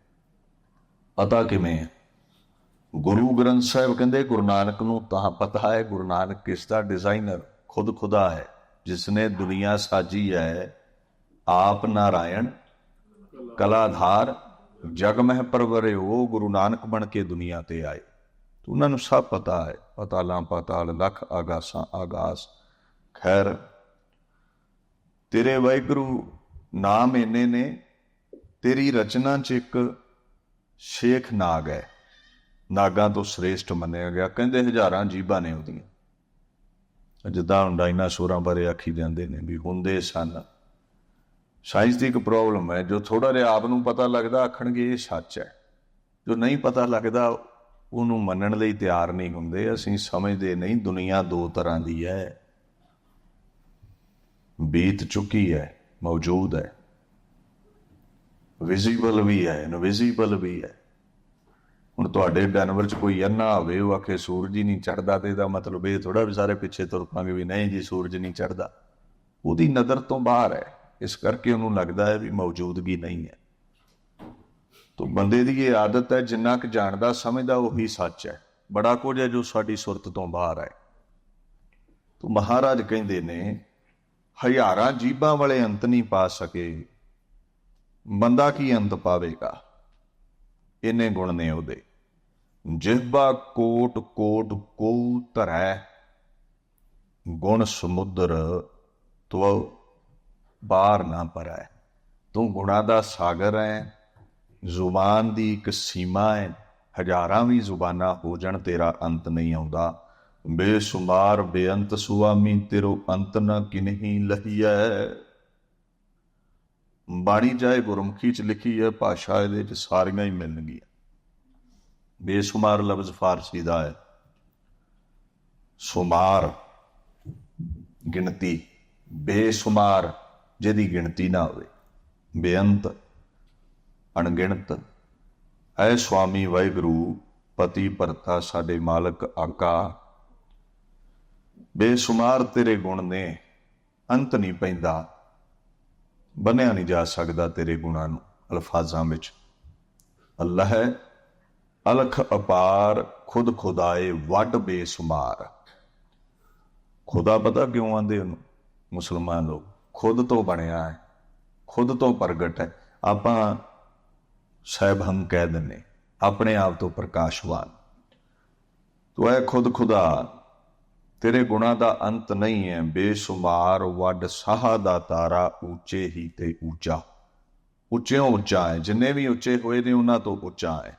ਪਤਾ ਕਿਵੇਂ ਹੈ? ਗੁਰੂ ਗ੍ਰੰਥ ਸਾਹਿਬ ਕਹਿੰਦੇ, ਗੁਰੂ ਨਾਨਕ ਨੂੰ ਤਾਂ ਪਤਾ ਹੈ ਗੁਰੂ ਨਾਨਕ ਕਿਸ ਦਾ ਡਿਜ਼ਾਈਨਰ ਖੁਦ ਖੁਦਾ ਹੈ ਜਿਸ ਨੇ ਦੁਨੀਆ ਸਾਜੀ ਹੈ, ਆਪ ਨਾਰਾਇਣ ਕਲਾਧਾਰ ਜਗ ਮਹਿ ਪਰਵਰੇ ਉਹ ਗੁਰੂ ਨਾਨਕ ਬਣ ਕੇ ਦੁਨੀਆ ਤੇ ਆਏ। ਤੇ ਉਹਨਾਂ ਨੂੰ ਸਭ ਪਤਾ ਹੈ, ਪਤਾਲਾਂ ਪਤਾਲ, ਲੱਖ ਆਗਾਸਾਂ ਆਗਾਸ। ਖੈਰ, ਤੇਰੇ ਵਾਹਿਗੁਰੂ ਨਾਮ ਇੰਨੇ ਨੇ, ਤੇਰੀ ਰਚਨਾ 'ਚ ਇੱਕ ਸ਼ੇਖ ਨਾਗ ਹੈ। ਨਾਗਾਂ ਤੋਂ ਸ੍ਰੇਸ਼ਟ ਮੰਨਿਆ ਗਿਆ, ਕਹਿੰਦੇ ਹਜ਼ਾਰਾਂ ਜੀਬਾਂ ਨੇ ਉਹਦੀਆਂ। ਜਿੱਦਾਂ ਹੁਣ ਡਾਇਨਾਸੌਰਾਂ ਬਾਰੇ ਆਖੀ ਜਾਂਦੇ ਨੇ ਵੀ ਹੁੰਦੇ ਸਨ। ਸਾਇੰਸ ਦੀ ਇੱਕ ਪ੍ਰੋਬਲਮ ਹੈ, ਜੋ ਥੋੜਾ ਜਿਹਾ ਆਪ ਨੂੰ ਪਤਾ ਲੱਗਦਾ, ਆਖਣਗੇ ਇਹ ਸੱਚ ਹੈ। ਜੋ ਨਹੀਂ ਪਤਾ ਲੱਗਦਾ, ਉਹਨੂੰ ਮੰਨਣ ਲਈ ਤਿਆਰ ਨਹੀਂ ਹੁੰਦੇ। ਅਸੀਂ ਸਮਝਦੇ ਨਹੀਂ, ਦੁਨੀਆ ਦੋ ਤਰ੍ਹਾਂ ਦੀ ਹੈ। ਬੀਤ ਚੁੱਕੀ ਹੈ, ਮੌਜੂਦ ਹੈ। ਵਿਜ਼ੀਬਲ ਵੀ ਹੈ ਇਨਵਿਜ਼ੀਬਲ ਵੀ ਹੈ। ਹੁਣ ਤੁਹਾਡੇ ਡੈਨਵਰ ਚ ਕੋਈ ਅੰਨਾ ਹੋਵੇ, ਉਹ ਆਖੇ ਸੂਰਜ ਹੀ ਨਹੀਂ ਚੜਦਾ ਤੇ ਇਹਦਾ ਮਤਲਬ ਇਹ ਥੋੜਾ ਵੀ ਸਾਰੇ ਪਿੱਛੇ ਤੁਰ ਪਾਂਗੇ ਵੀ ਨਹੀਂ ਜੀ, ਸੂਰਜ ਨਹੀਂ ਚੜਦਾ ਉਹਦੀ ਨਜ਼ਰ ਤੋਂ ਬਾਹਰ ਹੈ। ਇਸ ਕਰਕੇ ਉਹਨੂੰ ਲੱਗਦਾ ਹੈ ਵੀ ਮੌਜੂਦਗੀ ਨਹੀਂ ਹੈ। ਤੋ ਬੰਦੇ ਦੀ ਇਹ ਆਦਤ ਹੈ, ਜਿੰਨਾ ਕੁ ਜਾਣਦਾ, ਸਮਝਦਾ, ਉਹੀ ਸੱਚ ਹੈ। ਬੜਾ ਕੁਝ ਹੈ ਜੋ ਸਾਡੀ ਸੁਰਤ ਤੋਂ ਬਾਹਰ ਹੈ। ਤੋ ਮਹਾਰਾਜ ਕਹਿੰਦੇ ਨੇ, ਹਜ਼ਾਰਾਂ ਜੀਬਾਂ ਵਾਲੇ ਅੰਤ ਨਹੀਂ ਪਾ ਸਕੇ। ਬੰਦਾ ਕੀ ਅੰਤ ਪਾਵੇਗਾ? ਇਹਨੇ ਗੁਣ ਨੇ ਉਹਦੇ। ਜਿਹਬਾ ਕੋਟ ਕੋਟ ਕੋ ਧਰੈ, ਗੁਣ ਸਮੁੰਦਰ ਤੋ ਬਾਹਰ ਨਾ ਪਰੈ ਤੂੰ ਗੁਣਾ ਦਾ ਸਾਗਰ ਹੈ, ਜ਼ੁਬਾਨ ਦੀ ਇੱਕ ਸੀਮਾ ਹੈ। ਹਜ਼ਾਰਾਂ ਵੀ ਜ਼ੁਬਾਨਾਂ ਹੋ ਜਾਣ, ਤੇਰਾ ਅੰਤ ਨਹੀਂ ਆਉਂਦਾ। ਬੇਸ਼ੁਮਾਰ ਬੇਅੰਤ ਸੁਆਮੀ, ਤੇਰੋ ਅੰਤ ਨਾ ਕਿਨਹੀ ਲਹੀਐ। ਬਾਣੀ ਜਾਏ ਗੁਰਮੁਖੀ ਚ ਲਿਖੀ ਹੈ, ਭਾਸ਼ਾ ਇਹਦੇ ਚ ਸਾਰੀਆਂ ਹੀ ਮਿਲਣਗੀਆਂ। ਬੇਸ਼ੁਮਾਰ ਲਫ਼ਜ਼ ਫਾਰਸੀ ਦਾ ਹੈ। ਸੁਮਾਰ, ਗਿਣਤੀ। ਬੇਸ਼ੁਮਾਰ ਜਿਹਦੀ ਗਿਣਤੀ ਨਾ ਹੋਵੇ। ਬੇਅੰਤ, ਅਣਗਿਣਤ ਐ ਸੁਆਮੀ ਵਾਹਿਗੁਰੂ, ਪਤੀ ਪਰਤਾ ਸਾਡੇ ਮਾਲਕ ਆਕਾ। ਬੇਸ਼ੁਮਾਰ ਤੇਰੇ ਗੁਣ ਨੇ, ਅੰਤ ਨਹੀਂ ਪੈਂਦਾ। ਬੰਨਿਆ ਨਹੀਂ ਜਾ ਸਕਦਾ ਤੇਰੇ ਗੁਣਾਂ ਨੂੰ ਅਲਫਾਜ਼ਾਂ ਵਿੱਚ। ਅੱਲਾ ਹੈ, ਅਲਖ ਅਪਾਰ, ਖੁਦ ਖੁਦਾਏ ਵੱਡ ਬੇਸ਼ੁਮਾਰ। ਖੁਦਾ ਪਤਾ ਕਿਉਂ ਆਂਦੇ ਉਹਨੂੰ? ਮੁਸਲਮਾਨ ਲੋਕ। ਖੁਦ ਤੋਂ ਬਣਿਆ ਹੈ, ਖੁਦ ਤੋਂ ਪ੍ਰਗਟ ਹੈ। ਆਪਾਂ ਸਹਿਬ ਹਮ ਕਹਿ ਦਿੰਨੇ ਆਪਣੇ ਆਪ ਤੋਂ ਪ੍ਰਕਾਸ਼ਵਾਨ। ਤੂੰ ਹੈ ਖੁਦ ਖੁਦਾ, ਤੇਰੇ ਗੁਣਾ ਦਾ ਅੰਤ ਨਹੀਂ ਹੈ। ਬੇਸ਼ੁਮਾਰ ਵੱਡ ਸਾਹ ਦਾ ਤਾਰਾ ਉੱਚੇ ਹੀ ਤੇ ਉੱਚਾ। ਉੱਚਿਓਂ ਉੱਚਾ ਹੈ, ਜਿੰਨੇ ਵੀ ਉੱਚੇ ਹੋਏ ਨੇ ਉਹਨਾਂ ਤੋਂ ਉੱਚਾ ਹੈ।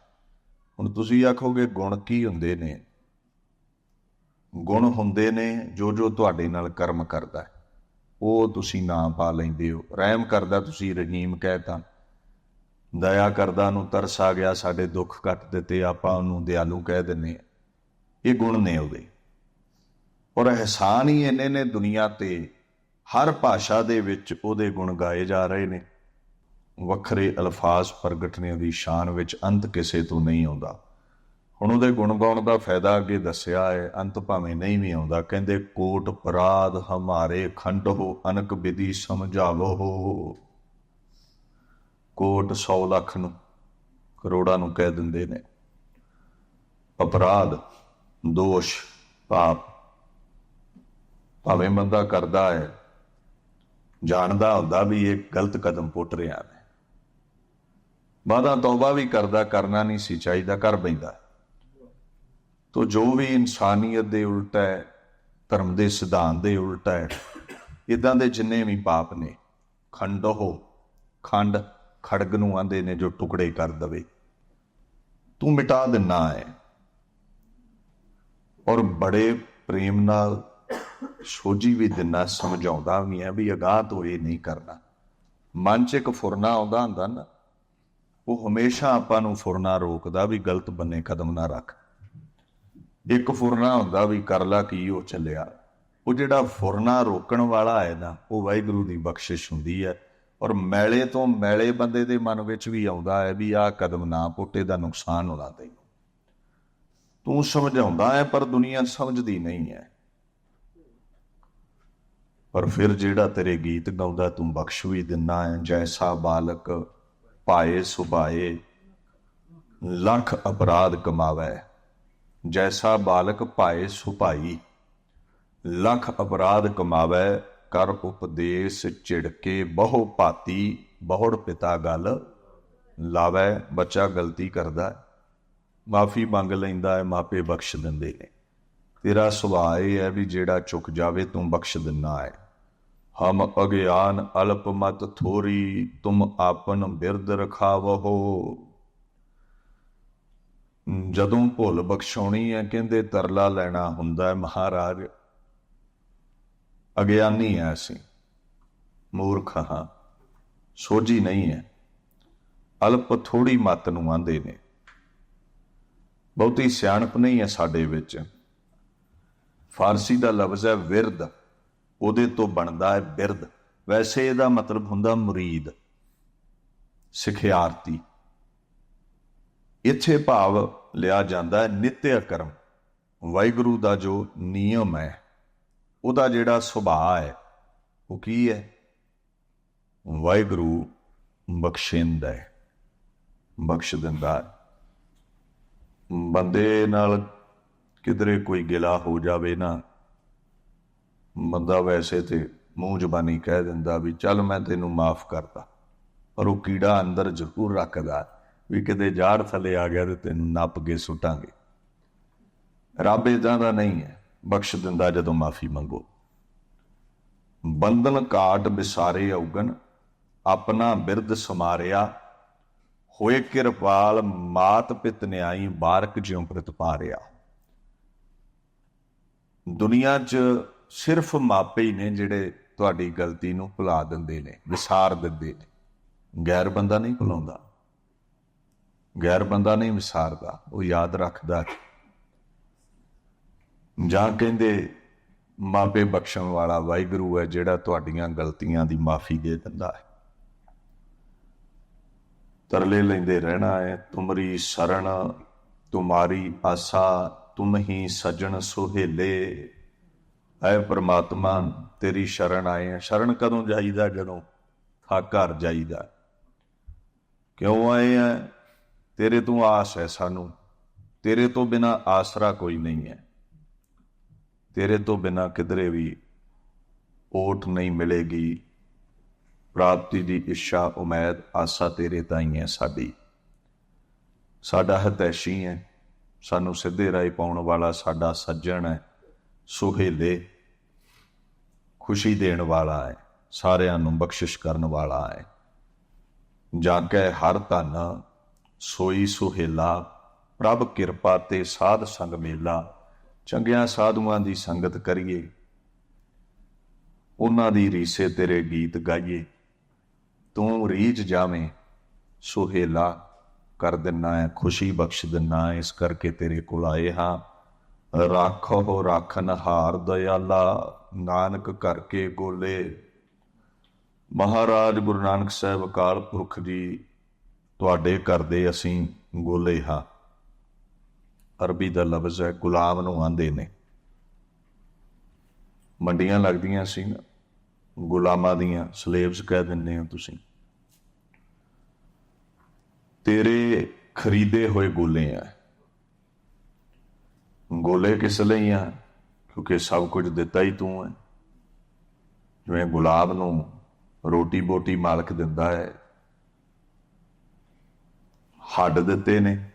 ਹੁਣ ਤੁਸੀਂ ਆਖੋਗੇ, ਗੁਣ ਕੀ ਹੁੰਦੇ ਨੇ? ਗੁਣ ਹੁੰਦੇ ਨੇ ਜੋ ਜੋ ਤੁਹਾਡੇ ਨਾਲ ਕਰਮ ਕਰਦਾ ਹੈ। ਉਹ ਤੁਸੀਂ ਨਾਂ ਪਾ ਲੈਂਦੇ ਹੋ। ਰਹਿਮ ਕਰਦਾ ਤੁਸੀਂ ਰਹੀਮ ਕਹਿਤਾ। ਦਇਆ ਕਰਦਾ ਨੂੰ ਤਰਸ ਆ ਗਿਆ, ਸਾਡੇ ਦੁੱਖ ਕੱਟ ਦਿੱਤੇ, ਆਪਾਂ ਉਹਨੂੰ ਦਿਆਲੂ ਕਹਿ ਦਿੰਨੇ ਇਹ ਗੁਣ ਨੇ ਉਹਦੇ। ਔਰ ਅਹਿਸਾਨ ਹੀ ਇਹਨੇ ਨੇ ਦੁਨੀਆ ਤੇ। ਹਰ ਭਾਸ਼ਾ ਦੇ ਵਿੱਚ ਉਹਦੇ ਗੁਣ ਗਾਏ ਜਾ ਰਹੇ ਨੇ। ਵੱਖਰੇ ਅਲਫਾਜ਼ ਪ੍ਰਗਟ ਦੀ ਸ਼ਾਨ ਵਿੱਚ ਅੰਤ ਕਿਸੇ ਤੋਂ ਨਹੀਂ ਆਉਂਦਾ। ਹੁਣ ਉਹਦੇ ਗੁਣ ਗਾਉਣ ਦਾ ਫਾਇਦਾ ਅੱਗੇ ਦੱਸਿਆ ਹੈ, ਅੰਤ ਭਾਵੇਂ ਨਹੀਂ ਵੀ ਆਉਂਦਾ, ਕਹਿੰਦੇ, ਕੋਟ ਪਰਾਧ ਹਮਾਰੇ ਖੰਡ ਹੋ, ਅਨਕ ਵਿਧੀ ਸਮਝਾਵੋ ਕੋਟ 100 ਲੱਖ ਨੂੰ ਕਰੋੜਾਂ ਨੂੰ ਕਹਿ ਦਿੰਦੇ ਨੇ। ਅਪਰਾਧ, ਦੋਸ਼, ਪਾਪ, ਭਾਵੇਂ ਬੰਦਾ ਕਰਦਾ ਹੈ, ਜਾਣਦਾ ਹੁੰਦਾ ਵੀ ਇਹ ਗਲਤ ਕਦਮ ਪੁੱਟ ਰਿਹਾ ਹੈ। ਬਾਦਾ ਤੌਬਾ ਵੀ ਕਰਦਾ, ਕਰਨਾ ਨਹੀਂ ਸੀ ਚਾਹੀਦਾ, ਕਰ ਬੈਂਦਾ ਤੋ ਜੋ ਵੀ ਇਨਸਾਨੀਅਤ ਦੇ ਉਲਟ ਹੈ, ਧਰਮ ਦੇ ਸਿਧਾਂਤ ਦੇ ਉਲਟ ਹੈ ਇਦਾਂ ਦੇ ਜਿੰਨੇ ਵੀ ਪਾਪ ਨੇ, ਖੰਡ ਖੰਡੋ ਖੰਡ ਖੜਗ ਨੂੰ ਆਂਦੇ ਨੇ ਜੋ ਟੁਕੜੇ ਕਰ ਦਵੇ। ਤੂੰ ਮਿਟਾ ਦਿੰਨਾ ਹੈ। ਔਰ ਬੜੇ ਪ੍ਰੇਮ ਨਾਲ ਸੋਝੀ ਵੀ ਦਿੰਨਾ, ਸਮਝਾਉਂਦਾ ਵੀ ਹੈ ਵੀ ਅਗਾਹ ਤੋਂ ਇਹ ਨਹੀਂ ਕਰਨਾ। ਮਨ 'ਚ ਇੱਕ ਫੁਰਨਾ ਆਉਂਦਾ ਹੁੰਦਾ ਨਾ, ਉਹ ਹਮੇਸ਼ਾ ਆਪਾਂ ਨੂੰ ਫੁਰਨਾ ਰੋਕਦਾ ਵੀ ਗਲਤ ਬੰਨੇ ਕਦਮ ਨਾ ਰੱਖ। ਇੱਕ ਫੁਰਨਾ ਹੁੰਦਾ ਵੀ ਕਰ ਲਾ ਕੀ ਉਹ ਚੱਲਿਆ। ਉਹ ਜਿਹੜਾ ਫੁਰਨਾ ਰੋਕਣ ਵਾਲਾ ਹੈ ਨਾ, ਉਹ ਵਾਹਿਗੁਰੂ ਦੀ ਬਖਸ਼ਿਸ਼ ਹੁੰਦੀ ਹੈ। ਔਰ ਮੈਲੇ ਤੋਂ ਮੈਲੇ ਬੰਦੇ ਦੇ ਮਨ ਵਿੱਚ ਵੀ ਆਉਂਦਾ ਹੈ ਵੀ ਆਹ ਕਦਮ ਨਾ ਪੁੱਟੇ ਦਾ ਨੁਕਸਾਨ ਹੋਣਾ ਤੈਨੂੰ। ਤੂੰ ਸਮਝਾਉਂਦਾ ਹੈ, ਪਰ ਦੁਨੀਆ ਸਮਝਦੀ ਨਹੀਂ ਹੈ। ਪਰ ਫਿਰ ਜਿਹੜਾ ਤੇਰੇ ਗੀਤ ਗਾਉਂਦਾ, ਤੂੰ ਬਖਸ਼ ਵੀ ਦਿੰਨਾ ਹੈ, ਜੈਸਾ ਬਾਲਕ ਪਾਏ ਸੁਭਾਏ, ਲੱਖ ਅਪਰਾਧ ਕਮਾਵੇ। ਜੈਸਾ ਬਾਲਕ ਭਾਏ ਸੁਭਾਈ, ਲੱਖ ਅਪਰਾਧ ਕਮਾਵੇ, ਕਰ ਉਪਦੇਸ਼ ਝਿੜਕੇ, ਬਹੁ ਭਾਤੀ, ਬਹੁੜ ਪਿਤਾ ਗੱਲ, ਲਾਵੇ, ਬੱਚਾ ਗਲਤੀ ਕਰਦਾ ਮਾਫੀ ਮੰਗ ਲੈਂਦਾ ਹੈ, ਮਾਪੇ ਬਖਸ਼ ਦਿੰਦੇ ਨੇ। ਤੇਰਾ ਸੁਭਾਅ ਇਹ ਹੈ ਵੀ ਜਿਹੜਾ ਚੁੱਕ ਜਾਵੇ, ਤੂੰ ਬਖਸ਼ ਦਿੰਨਾ ਹੈ। ਹਮ ਅਗਿਆਨ ਅਲਪ ਮਤ ਥੋਰੀ, ਤੁਮ ਆਪਨ ਬਿਰਦ ਰਖਾਵੋ ਜਦੋਂ ਭੁੱਲ ਬਖਸ਼ਾਉਣੀ ਹੈ, ਕਹਿੰਦੇ ਤਰਲਾ ਲੈਣਾ ਹੁੰਦਾ ਹੈ ਮਹਾਰਾਜ। ਅਗਿਆਨੀ ਹੈ ਅਸੀਂ, ਮੂਰਖ ਹਾਂ, ਸੋਝੀ ਨਹੀਂ ਹੈ। ਅਲਪ ਥੋੜੀ ਮਤ ਨੂੰ ਆਂਦੇ ਨੇ। ਬਹੁਤੀ ਸਿਆਣਪ ਨਹੀਂ ਹੈ ਸਾਡੇ ਵਿੱਚ। ਫਾਰਸੀ ਦਾ ਲਫ਼ਜ਼ ਹੈ ਵਿਰਦ ਉਹਦੇ ਤੋਂ ਬਣਦਾ ਹੈ ਬਿਰਦ ਵੈਸੇ ਇਹਦਾ ਮਤਲਬ ਹੁੰਦਾ ਮੁਰੀਦ, ਸਿਖਿਆਰਤੀ। ਇੱਥੇ ਭਾਵ ਲਿਆ ਜਾਂਦਾ ਹੈ, ਨਿਤਿਆ ਕਰਮ। ਵਾਹਿਗੁਰੂ ਦਾ ਜੋ ਨਿਯਮ ਹੈ, ਉਹਦਾ ਜਿਹੜਾ ਸੁਭਾਅ ਹੈ, ਉਹ ਕੀ ਹੈ? ਵਾਹਿਗੁਰੂ ਬਖਸ਼ਿੰਦਾ ਹੈ। ਬਖਸ਼ ਦਿੰਦਾ ਬੰਦੇ ਨਾਲ ਕਿਧਰੇ ਕੋਈ ਗਿਲਾ ਹੋ ਜਾਵੇ ਨਾ, ਬੰਦਾ ਵੈਸੇ ਤੇ ਮੂੰਹ ਜ਼ਬਾਨੀ ਕਹਿ ਦਿੰਦਾ ਵੀ ਚੱਲ ਮੈਂ ਤੈਨੂੰ ਮਾਫ ਕਰਦਾ, ਪਰ ਉਹ ਕੀੜਾ ਅੰਦਰ ਜ਼ਰੂਰ ਰੱਖਦਾ ਵੀ ਕਿਤੇ ਜਾੜ ਥੱਲੇ ਆ ਗਿਆ ਤੇ ਤੈਨੂੰ ਨੱਪ ਕੇ ਸੁੱਟਾਂਗੇ। ਰੱਬ ਇਦਾਂ ਦਾ ਨਹੀਂ ਹੈ। ਬਖਸ਼ ਦਿੰਦਾ ਜਦੋਂ ਮਾਫੀ ਮੰਗੋ। ਬੰਧਨ ਘਾਟ ਵਿਸਾਰੇ ਔਗਣ, ਆਪਣਾ ਬਿਰਦ ਸਮਾਰਿਆ। ਹੋਏ ਕਿਰਪਾਲ ਮਾਤ ਪਿਤ ਨਿਆਈ ਬਾਰਕ ਜਿਉ ਪ੍ਰਤਪਾਰਿਆ ਦੁਨੀਆ 'ਚ ਸਿਰਫ ਮਾਪੇ ਹੀ ਨੇ ਜਿਹੜੇ ਤੁਹਾਡੀ ਗਲਤੀ ਨੂੰ ਭੁਲਾ ਦਿੰਦੇ ਨੇ, ਵਿਸਾਰ ਦਿੰਦੇ ਨੇ। ਗੈਰ ਬੰਦਾ ਨਹੀਂ ਭੁਲਾਉਂਦਾ। ਗੈਰ ਬੰਦਾ ਨਹੀਂ ਵਿਸਾਰਦਾ, ਉਹ ਯਾਦ ਰੱਖਦਾ ਜਾਂ ਕਹਿੰਦੇ ਮਾਪੇ ਬਖਸ਼ਣ ਵਾਲਾ ਵਾਹਿਗੁਰੂ ਹੈ ਜਿਹੜਾ ਤੁਹਾਡੀਆਂ ਗਲਤੀਆਂ ਦੀ ਮਾਫੀ ਦੇ ਦਿੰਦਾ ਹੈ। ਤਰਲੇ ਲੈਂਦੇ ਰਹਿਣਾ ਹੈ, ਤੁਮਰੀ ਸ਼ਰਣ ਤੁਮਾਰੀ ਆਸਾ, ਤੁਮ ਹੀ ਸਜਣ ਸੁਹੇਲੇ। ਐ ਪ੍ਰਮਾਤਮਾ, ਤੇਰੀ ਸ਼ਰਨ ਆਏ ਆ। ਸ਼ਰਨ ਕਦੋਂ ਜਾਈਦਾ? ਜਦੋਂ ਥਾ ਘਰ ਜਾਈਦਾ। ਕਿਉਂ ਆਏ ਆ? ਤੇਰੇ ਤੋਂ ਆਸ ਹੈ ਸਾਨੂੰ। ਤੇਰੇ ਤੋਂ ਬਿਨਾ ਆਸਰਾ ਕੋਈ ਨਹੀਂ ਹੈ। ਤੇਰੇ ਤੋਂ ਬਿਨਾ ਕਿਧਰੇ ਵੀ ਓਟ ਨਹੀਂ ਮਿਲੇਗੀ। ਪ੍ਰਾਪਤੀ ਦੀ ਇੱਛਾ, ਉਮੀਦ, ਆਸਾ ਤੇਰੇ ਤਾਈਂ ਹੈ ਸਾਡੀ। ਸਾਡਾ ਹਤੈਸ਼ੀ ਹੈ। ਸਾਨੂੰ ਸਿੱਧੇ ਰਾਹ ਪਾਉਣ ਵਾਲਾ ਸਾਡਾ ਸੱਜਣ ਹੈ। ਸੁਹੇਲੇ ਖੁਸ਼ੀ ਦੇਣ ਵਾਲਾ ਹੈ। ਸਾਰਿਆਂ ਨੂੰ ਬਖਸ਼ਿਸ਼ ਕਰਨ ਵਾਲਾ ਹੈ। ਜਾ ਕੇ ਹਰ ਧਨ ਸੋਈ ਸੁਹੇਲਾ, ਪ੍ਰਭ ਕਿਰਪਾ ਤੇ ਸਾਧ ਸੰਗ ਮੇਲਾ, ਚੰਗਿਆਂ ਸਾਧੂਆਂ ਦੀ ਸੰਗਤ ਕਰੀਏ। ਉਹਨਾਂ ਦੀ ਰੀਸੇ ਤੇਰੇ ਗੀਤ ਗਾਈਏ। ਤੂੰ ਰੀਝ ਜਾਵੇਂ, ਸੁਹੇਲਾ, ਕਰ ਦਿੰਨਾ ਹੈ ਖੁਸ਼ੀ, ਬਖਸ਼ ਦਿੰਨਾ ਹੈ ਇਸ ਕਰਕੇ ਤੇਰੇ ਕੋਲ ਆਏ ਹਾਂ। ਰਾਖੋ, ਰਾਖਨ ਹਾਰ ਦਇਆਲਾ, ਨਾਨਕ ਕਰਕੇ ਗੋਲੇ ਮਹਾਰਾਜ ਗੁਰੂ ਨਾਨਕ ਸਾਹਿਬ ਅਕਾਲ ਪੁਰਖ ਜੀ ਤੁਹਾਡੇ ਘਰ ਦੇ ਅਸੀਂ ਗੋਲੇ ਹਾਂ। ਅਰਬੀ ਦਾ ਲਫ਼ਜ਼ ਹੈ, ਗੁਲਾਮ ਨੂੰ ਆਂਦੇ ਨੇ। ਮੰਡੀਆਂ ਲੱਗਦੀਆਂ ਸੀ ਨਾ, ਗੁਲਾਮਾਂ ਦੀਆਂ ਸਲੇਵਸ ਕਹਿ ਦਿੰਦੇ ਹੋ ਤੁਸੀਂ। ਤੇਰੇ ਖਰੀਦੇ ਹੋਏ ਗੋਲੇ ਆ। ਗੋਲੇ ਕਿਸ ਲਈ ਆ? ਕਿਉਂਕਿ ਸਭ ਕੁਝ ਦਿੱਤਾ ਹੀ ਤੂੰ ਹੈ। ਜਿਵੇਂ ਗੁਲਾਬ ਨੂੰ ਰੋਟੀ ਬੋਟੀ ਮਾਲਕ ਦਿੰਦਾ ਹੈ ਹੱਡ ਦਿੱਤੇ ਨੇ।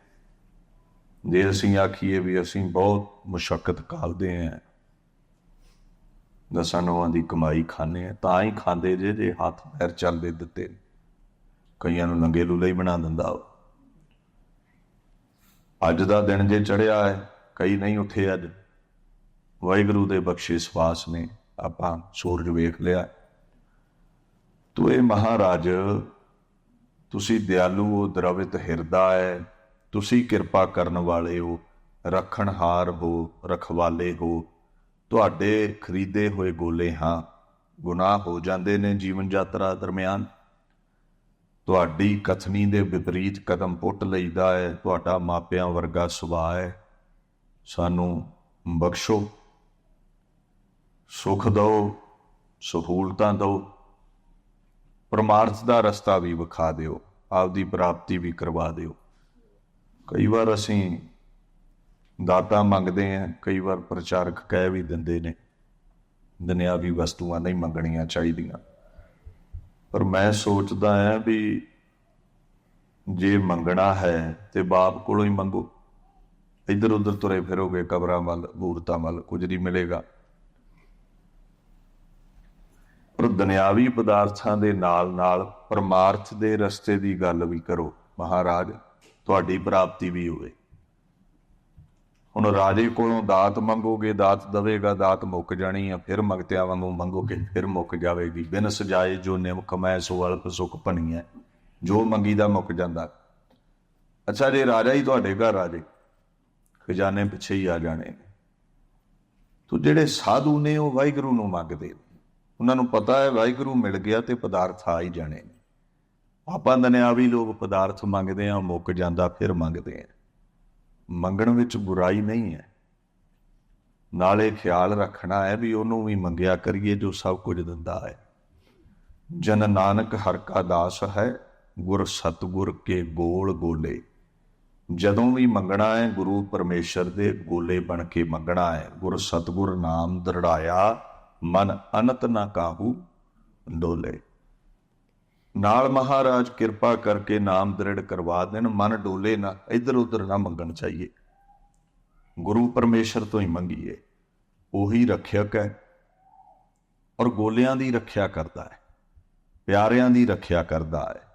ਜੇ ਅਸੀਂ ਆਖੀਏ ਵੀ ਅਸੀਂ ਬਹੁਤ ਮੁਸ਼ਕਲ ਕਾਲਦੇ ਆਂ, ਦਸਾਂ ਨੌਆਂ ਦੀ ਕਮਾਈ ਖਾਣੇ ਆ, ਤਾਂ ਹੀ ਖਾਂਦੇ ਜੇ ਜੇ ਹੱਥ ਪੈਰ ਚੱਲਦੇ ਦਿੱਤੇ ਕਈਆਂ ਨੂੰ ਲੰਗੇ ਲੂਲੇ ਹੀ ਬਣਾ ਦਿੰਦਾ ਉਹ। ਅੱਜ ਦਾ ਦਿਨ ਜੇ ਚੜਿਆ ਹੈ, ਕਈ ਨਹੀਂ ਉੱਥੇ ਅੱਜ। ਵਾਹਿਗੁਰੂ ਦੇ ਬਖਸ਼ੇ ਸਵਾਸ ਨੇ, ਆਪਾਂ ਸੂਰਜ ਵੇਖ ਲਿਆ। ਤੂੰ ਇਹ ਮਹਾਰਾਜ ਤੁਸੀਂ ਦਿਆਲੂ ਹੋ ਦਰਵਿਤ ਹਿਰਦਾ ਹੈ ਤੁਸੀਂ ਕਿਰਪਾ ਕਰਨ ਵਾਲੇ ਹੋ ਰੱਖਣਹਾਰ ਹੋ ਰਖਵਾਲੇ ਹੋ। ਤੁਹਾਡੇ ਖਰੀਦੇ ਹੋਏ ਗੋਲੇ ਹਾਂ, ਗੁਨਾਹ ਹੋ ਜਾਂਦੇ ਨੇ ਜੀਵਨ ਯਾਤਰਾ ਦਰਮਿਆਨ। ਤੁਹਾਡੀ ਕਥਨੀ ਦੇ ਵਿਪਰੀਤ ਕਦਮ ਪੁੱਟ ਲਈਦਾ ਹੈ ਤੁਹਾਡਾ ਮਾਪਿਆਂ ਵਰਗਾ ਸੁਭਾਅ ਹੈ ਸਾਨੂੰ ਬਖਸ਼ੋ। ਸੁਖ ਦਿਓ, ਸਹੂਲਤਾਂ ਦਿਓ। ਪਰਮਾਰਥ ਦਾ ਰਸਤਾ ਵੀ ਵਿਖਾ ਦਿਓ, ਆਪਦੀ ਪ੍ਰਾਪਤੀ ਵੀ ਕਰਵਾ ਦਿਓ। ਕਈ ਵਾਰ ਅਸੀਂ ਦਾਤਾ ਮੰਗਦੇ ਆਂ ਕਈ ਵਾਰ ਪ੍ਰਚਾਰਕ ਕਹਿ ਵੀ ਦਿੰਦੇ ਨੇ ਦੁਨਿਆਵੀ ਵਸਤੂਆਂ ਨਹੀਂ ਮੰਗਣੀਆਂ ਚਾਹੀਦੀਆਂ। ਪਰ ਮੈਂ ਸੋਚਦਾ ਆ ਵੀ ਜੇ ਮੰਗਣਾ ਹੈ ਤੇ ਬਾਪ ਕੋਲੋਂ ਹੀ ਮੰਗੋ। ਇੱਧਰ ਉੱਧਰ ਤੁਰੇ ਫਿਰੋਗੇ, ਕਬਰਾਂ ਵੱਲ ਬੂਰਤਾਂ ਵੱਲ, ਕੁਝ ਨਹੀਂ ਮਿਲੇਗਾ। ਪਰ ਦੁਨਿਆਵੀ ਪਦਾਰਥਾਂ ਦੇ ਨਾਲ ਨਾਲ ਪਰਮਾਰਥ ਦੇ ਰਸਤੇ ਦੀ ਗੱਲ ਵੀ ਕਰੋ, ਮਹਾਰਾਜ, ਤੁਹਾਡੀ ਪ੍ਰਾਪਤੀ ਵੀ ਹੋਵੇ। ਹੁਣ ਰਾਜੇ ਕੋਲੋਂ ਦਾਤ ਮੰਗੋਗੇ, ਦਾਤ ਦਵੇਗਾ, ਦਾਤ ਮੁੱਕ ਜਾਣੀ ਆ, ਫਿਰ ਮੰਗਤਿਆਂ ਵਾਂਗੂ ਮੰਗੋਗੇ, ਫਿਰ ਮੁੱਕ ਜਾਵੇਗੀ। ਬਿਨ ਸਜਾਏ ਜੋ ਨਿਮਕ ਮੈਂ ਸੋ ਅਲਪ ਸੁਖ ਭਣੀਐ ਜੋ ਮੰਗੀ ਦਾ ਮੁੱਕ ਜਾਂਦਾ। ਅੱਛਾ, ਜੇ ਰਾਜਾ ਹੀ ਤੁਹਾਡੇ ਘਰ ਆ ਜੇ, ਖਜ਼ਾਨੇ ਪਿੱਛੇ ਹੀ ਆ ਜਾਣੇ ਨੇ। ਤੋ ਜਿਹੜੇ ਸਾਧੂ ਨੇ ਉਹ ਵਾਹਿਗੁਰੂ ਨੂੰ ਮੰਗਦੇ ਨੇ। ਉਹਨਾਂ ਨੂੰ ਪਤਾ ਹੈ ਵਾਹਿਗੁਰੂ ਮਿਲ ਗਿਆ ਤੇ ਪਦਾਰਥ ਆ ਹੀ ਜਾਣੇ ਨੇ। ਆਪਾਂ ਦੁਨਿਆਵੀ ਲੋਕ ਪਦਾਰਥ ਮੰਗਦੇ ਆ ਮੁੱਕ ਜਾਂਦਾ, ਫਿਰ ਮੰਗਦੇ ਆ ਮੰਗਣ ਵਿੱਚ ਬੁਰਾਈ ਨਹੀਂ ਹੈ। ਨਾਲੇ ਖਿਆਲ ਰੱਖਣਾ ਹੈ ਵੀ ਉਹਨੂੰ ਵੀ ਮੰਗਿਆ ਕਰੀਏ ਜੋ ਸਭ ਕੁਝ ਦਿੰਦਾ ਹੈ। ਜਨ ਨਾਨਕ ਹਰ ਕਾ ਦਾਸ ਹੈ, ਗੁਰ ਸਤਗੁਰ ਕੇ ਗੋਲ ਗੋਲੇ ਜਦੋਂ ਵੀ ਮੰਗਣਾ ਹੈ, ਗੁਰੂ ਪਰਮੇਸ਼ਰ ਦੇ ਗੋਲੇ ਬਣ ਕੇ ਮੰਗਣਾ ਹੈ। ਗੁਰ ਸਤਗੁਰ ਨਾਮ ਦਰੜਾਇਆ ਮਨ ਅਨਤ ਨਾ ਕਾਹੂ, ਡੋਲੇ। ਨਾਲ ਮਹਾਰਾਜ ਕਿਰਪਾ ਕਰਕੇ ਨਾਮ ਦ੍ਰਿੜ ਕਰਵਾ ਦੇਣ, ਮਨ ਡੋਲੇ ਨਾ ਇੱਧਰ ਉੱਧਰ ਨਾ ਮੰਗਣ ਚਾਹੀਏ। ਗੁਰੂ ਪਰਮੇਸ਼ਰ ਤੋਂ ਹੀ ਮੰਗੀਏ, ਉਹੀ ਰੱਖਿਅਕ ਹੈ, ਔਰ ਗੋਲਿਆਂ ਦੀ ਰੱਖਿਆ ਕਰਦਾ ਹੈ, ਪਿਆਰਿਆਂ ਦੀ ਰੱਖਿਆ ਕਰਦਾ ਹੈ।